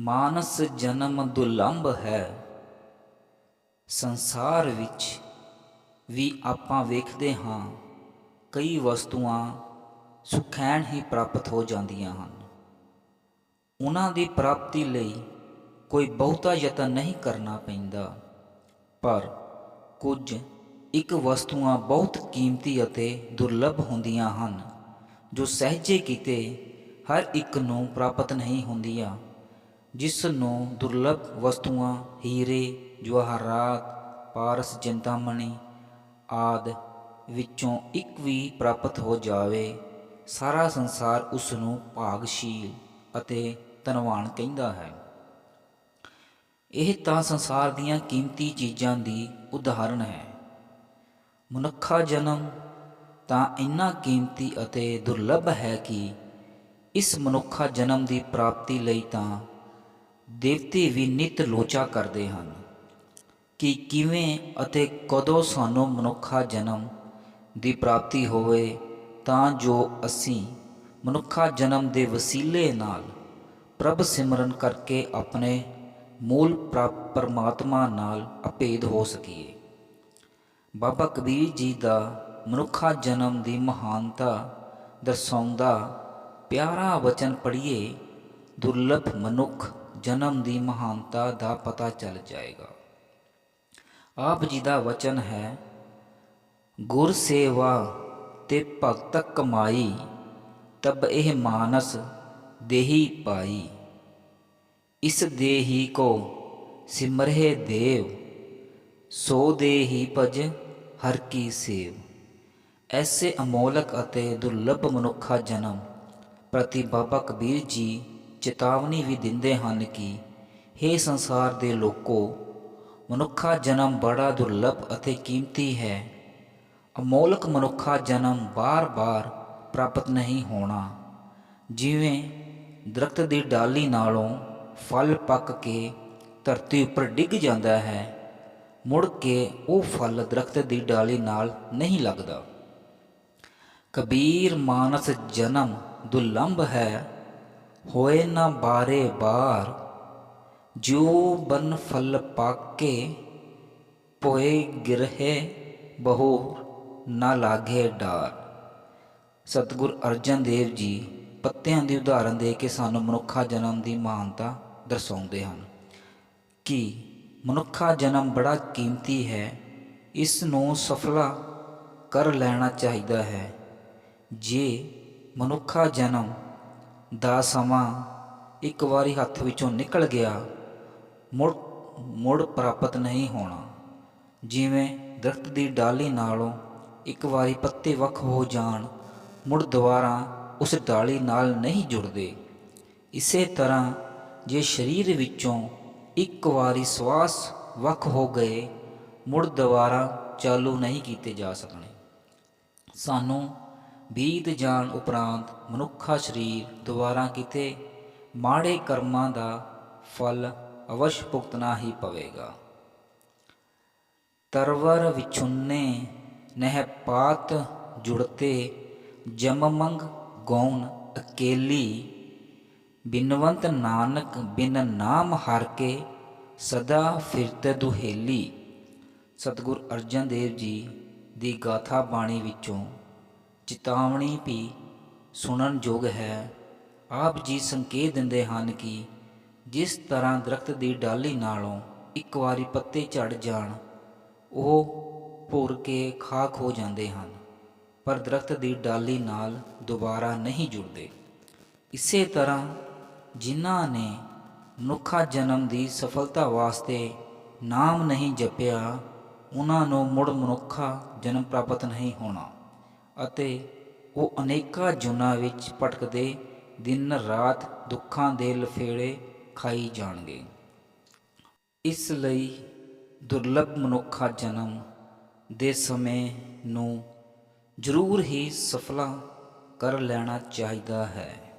ਮਾਨਸ ਜਨਮ ਦੁਲੰਭ ਹੈ। ਸੰਸਾਰ ਵਿੱਚ ਵੀ ਆਪਾਂ ਵੇਖਦੇ ਹਾਂ, ਕਈ ਵਸਤੂਆਂ ਸੁਖੈਣ ਹੀ ਪ੍ਰਾਪਤ ਹੋ ਜਾਂਦੀਆਂ ਹਨ। ਉਹਨਾਂ ਦੀ ਪ੍ਰਾਪਤੀ ਲਈ ਕੋਈ ਬਹੁਤਾ ਯਤਨ ਨਹੀਂ ਕਰਨਾ ਪੈਂਦਾ। ਪਰ ਕੁਝ ਇੱਕ ਵਸਤੂਆਂ ਬਹੁਤ ਕੀਮਤੀ ਅਤੇ ਦੁਰਲੱਭ ਹੁੰਦੀਆਂ ਹਨ, ਜੋ ਸਹਿਜੇ ਕੀਤੇ ਹਰ ਇੱਕ ਨੂੰ ਪ੍ਰਾਪਤ ਨਹੀਂ ਹੁੰਦੀਆਂ। ਜਿਸ ਨੂੰ ਦੁਰਲੱਭ ਵਸਤੂਆਂ, ਹੀਰੇ, ਜਵਾਹਰਾਤ, ਪਾਰਸ, ਚਿੰਤਾਮਣੀ ਆਦ ਵਿੱਚੋਂ ਇੱਕ ਵੀ ਪ੍ਰਾਪਤ ਹੋ ਜਾਵੇ, ਸਾਰਾ ਸੰਸਾਰ ਉਸ ਨੂੰ ਭਾਗਸ਼ੀਲ ਅਤੇ ਧਨਵਾਨ ਕਹਿੰਦਾ ਹੈ। ਇਹ ਤਾਂ ਸੰਸਾਰ ਦੀਆਂ ਕੀਮਤੀ ਚੀਜ਼ਾਂ ਦੀ ਉਦਾਹਰਣ ਹੈ। ਮਨੁੱਖਾ ਜਨਮ ਤਾਂ ਇੰਨਾ ਕੀਮਤੀ ਅਤੇ ਦੁਰਲੱਭ ਹੈ ਕਿ ਇਸ ਮਨੁੱਖਾ ਜਨਮ ਦੀ ਪ੍ਰਾਪਤੀ ਲਈ ਤਾਂ ਦੇਵਤੇ ਵੀ ਨਿਤ ਲੋਚਾ ਕਰਦੇ ਹਨ ਕਿ ਕਿਵੇਂ ਅਤੇ ਕਦੋਂ ਸਾਨੂੰ ਮਨੁੱਖਾ ਜਨਮ ਦੀ ਪ੍ਰਾਪਤੀ ਹੋਵੇ, ਤਾਂ ਜੋ ਅਸੀਂ ਮਨੁੱਖਾ ਜਨਮ ਦੇ ਵਸੀਲੇ ਨਾਲ ਪ੍ਰਭ ਸਿਮਰਨ ਕਰਕੇ ਆਪਣੇ ਮੂਲ ਪ੍ਰਾ- ਪਰਮਾਤਮਾ ਨਾਲ ਅਭੇਦ ਹੋ ਸਕੀਏ। ਬਾਬਾ ਕਬੀਰ ਜੀ ਦਾ ਮਨੁੱਖਾ ਜਨਮ ਦੀ ਮਹਾਨਤਾ ਦਰਸਾਉਂਦਾ ਪਿਆਰਾ ਵਚਨ ਪੜ੍ਹੀਏ, ਦੁਰਲਭ ਮਨੁੱਖ ਜਨਮ ਦੀ ਮਹਾਨਤਾ ਦਾ ਪਤਾ ਚੱਲ ਜਾਏਗਾ। ਆਪ ਜੀ ਦਾ ਵਚਨ ਹੈ, ਗੁਰ ਸੇਵਾ ਤੇ ਭਗਤ ਕਮਾਈ, ਤਬ ਇਹ ਮਾਨਸ ਦੇਹੀ ਪਾਈ। ਇਸ ਦੇਹੀ ਕੋ ਸਿਮਰਹਿ ਦੇਵ, ਸੋ ਦੇਹੀ ਭਜ ਹਰ ਕੀ ਸੇਵ। ਐਸੇ ਅਮੋਲਕ ਅਤੇ ਦੁਰਲੱਭ ਮਨੁੱਖਾ ਜਨਮ ਪ੍ਰਤੀ ਬਾਬਾ ਕਬੀਰ ਜੀ ਚੇਤਾਵਨੀ ਵੀ ਦਿੰਦੇ ਹਨ ਕਿ हे ਸੰਸਾਰ ਦੇ ਲੋਕੋ, ਮਨੁੱਖਾ ਜਨਮ ਬੜਾ ਦੁਰਲਭ ਅਤੇ ਕੀਮਤੀ ਹੈ। ਅਮੋਲਕ ਮਨੁੱਖਾ ਜਨਮ ਬਾਰ-ਬਾਰ ਪ੍ਰਾਪਤ ਨਹੀਂ ਹੋਣਾ। ਜਿਵੇਂ ਦਰਖਤ ਦੀ ਡਾਲੀ ਨਾਲੋਂ ਫਲ ਪੱਕ ਕੇ ਧਰਤੀ ਉੱਪਰ ਡਿੱਗ ਜਾਂਦਾ ਹੈ, ਮੁੜ ਕੇ ਉਹ ਫਲ ਦਰਖਤ ਦੀ ਡਾਲੀ ਨਾਲ ਨਹੀਂ ਲੱਗਦਾ। ਕਬੀਰ ਮਾਨਸ ਜਨਮ ਦੁਲੰਭ ਹੈ। ਹੋਏ ਨਾ ਬਾਰੇ ਬਾਰ, ਜਿਉ ਬਨ ਫਲ ਪਾਕੇ ਪੋਏ ਗਿਰਹਿ ਬਹੁ ਨਾ ਲਾਗੇ ਡਾਰ। ਸਤਿਗੁਰ ਅਰਜਨ ਦੇਵ ਜੀ ਪੱਤਿਆਂ ਦੀ ਉਦਾਹਰਨ ਦੇ ਕੇ ਸਾਨੂੰ ਮਨੁੱਖਾ ਜਨਮ ਦੀ ਮਹਾਨਤਾ ਦਰਸਾਉਂਦੇ ਹਨ ਕਿ ਮਨੁੱਖਾ ਜਨਮ ਬੜਾ ਕੀਮਤੀ ਹੈ, ਇਸ ਨੂੰ ਸਫਲਾ ਕਰ ਲੈਣਾ ਚਾਹੀਦਾ ਹੈ। ਜੇ ਮਨੁੱਖਾ ਜਨਮ ਦਾ ਸਮਾਂ ਇੱਕ ਵਾਰੀ ਹੱਥ ਵਿੱਚੋਂ ਨਿਕਲ ਗਿਆ, ਮੁੜ ਮੁੜ ਪ੍ਰਾਪਤ ਨਹੀਂ ਹੋਣਾ। ਜਿਵੇਂ ਦਰਖਤ ਦੀ ਡਾਲੀ ਨਾਲੋਂ ਇੱਕ ਵਾਰੀ ਪੱਤੇ ਵੱਖ ਹੋ ਜਾਣ, ਮੁੜ ਦੁਬਾਰਾ ਉਸ ਡਾਲੀ ਨਾਲ ਨਹੀਂ ਜੁੜਦੇ। ਇਸੇ ਤਰ੍ਹਾਂ ਜੇ ਸਰੀਰ ਵਿੱਚੋਂ ਇੱਕ ਵਾਰੀ ਸਵਾਸ ਵੱਖ ਹੋ ਗਏ, ਮੁੜ ਦੁਬਾਰਾ ਚਾਲੂ ਨਹੀਂ ਕੀਤੇ ਜਾ ਸਕਣੇ। ਸਾਨੂੰ ਬੀਤ ਜਾਣ ਉਪਰੰਤ ਮਨੁੱਖਾ ਸਰੀਰ ਦੁਬਾਰਾ ਕਿਤੇ ਮਾੜੇ ਕਰਮਾਂ ਦਾ ਫਲ ਅਵਸ਼ ਭੁਗਤਣਾ ਹੀ ਪਵੇਗਾ। ਤਰਵਰ ਵਿਛੁੰਨੇ ਨਹਿ ਪਾਤ ਜੁੜਤੇ ਜਮਮੰਗ ਗੌਣ ਅਕੇਲੀ। ਬਿਨਵੰਤ ਨਾਨਕ ਬਿਨ ਨਾਮ ਹਰ ਕੇ ਸਦਾ ਫਿਰਤ ਦੁਹੇਲੀ। ਸਤਿਗੁਰ ਅਰਜਨ ਦੇਵ ਜੀ ਦੀ ਗਾਥਾ ਬਾਣੀ ਵਿੱਚੋਂ ਚੇਤਾਵਨੀ ਵੀ ਸੁਣਨ ਯੋਗ ਹੈ। ਆਪ ਜੀ ਸੰਕੇਤ ਦਿੰਦੇ ਹਨ ਕਿ ਜਿਸ ਤਰ੍ਹਾਂ ਦਰਖਤ ਦੀ ਡਾਲੀ ਨਾਲੋਂ ਇੱਕ ਵਾਰੀ ਪੱਤੇ ਝੜ ਜਾਣ, ਉਹ ਭੁਰ ਕੇ ਖਾਕ ਹੋ ਜਾਂਦੇ ਹਨ, ਪਰ ਦਰਖਤ ਦੀ ਡਾਲੀ ਨਾਲ ਦੁਬਾਰਾ ਨਹੀਂ ਜੁੜਦੇ। ਇਸੇ ਤਰ੍ਹਾਂ ਜਿਨ੍ਹਾਂ ਨੇ ਮਨੁੱਖਾ ਜਨਮ ਦੀ ਸਫਲਤਾ ਵਾਸਤੇ ਨਾਮ ਨਹੀਂ ਜਪਿਆ, ਉਹਨਾਂ ਨੂੰ ਮੁੜ ਮਨੁੱਖਾ ਜਨਮ ਪ੍ਰਾਪਤ ਨਹੀਂ ਹੋਣਾ। ਅਤੇ ਉਹ ਅਨੇਕਾਂ ਜੁਨਾ ਵਿੱਚ ਭਟਕਦੇ ਦਿਨ ਰਾਤ ਦੁੱਖਾਂ ਦੇ ਲਫੇੜੇ ਖਾਈ ਜਾਣਗੇ। ਇਸ ਲਈ ਦੁਰਲੱਭ ਮਨੁੱਖਾ ਜਨਮ ਦੇ ਸਮੇਂ ਨੂੰ ਜ਼ਰੂਰ ਹੀ ਸਫਲਾ ਕਰ ਲੈਣਾ ਚਾਹੀਦਾ ਹੈ।